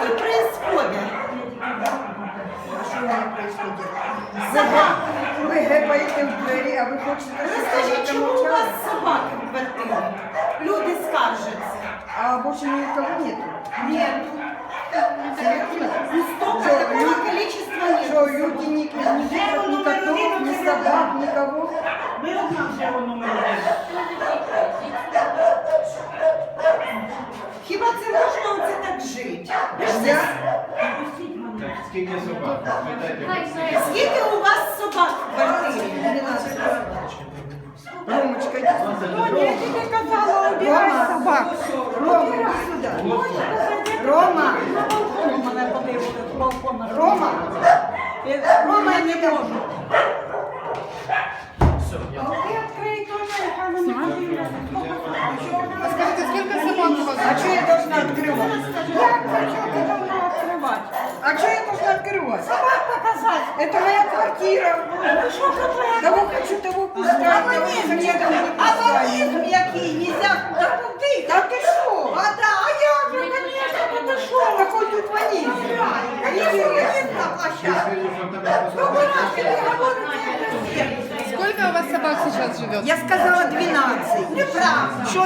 Происходить? А що воно происходит? Собака. Ви гепаєте в двері, а ви хочете, Розкажіть, чому у вас собаки в квартирі? Люди скаржаться. А больше никого нету? Нету. Серьезно? Ну, столько, Что, такого люди- количества Что, нет. люди ни, ни, ни, котов, ни собак, никого? Ми одна вже номер один. жити? Ви ж це- Я? Скільки собак? Спитайте. Скільки у вас собак в квартирі? 12. Ромочка, иди сюда. Я тобі казала, убирай Рома, собак. Рома, иди сюда. Рома, Мене подивили з балкона. Рома, Рома, я не можу. Ти відкрий туалет, а не А скажите, сколько собак у вас? а что я должна открывать? Як це а что я должна открывать? Собак показати. Это моя квартира. Ну що проблема? Кого хочу, того пускать. Не хочу, того не. Аванізм який, нельзя да куди? Да ты что? А да, а я же, конечно, що? Какой тут ванизм? Конечно, на площадке. Сколько я у вас собак сейчас живет? Я сказала 12. Неправда. Что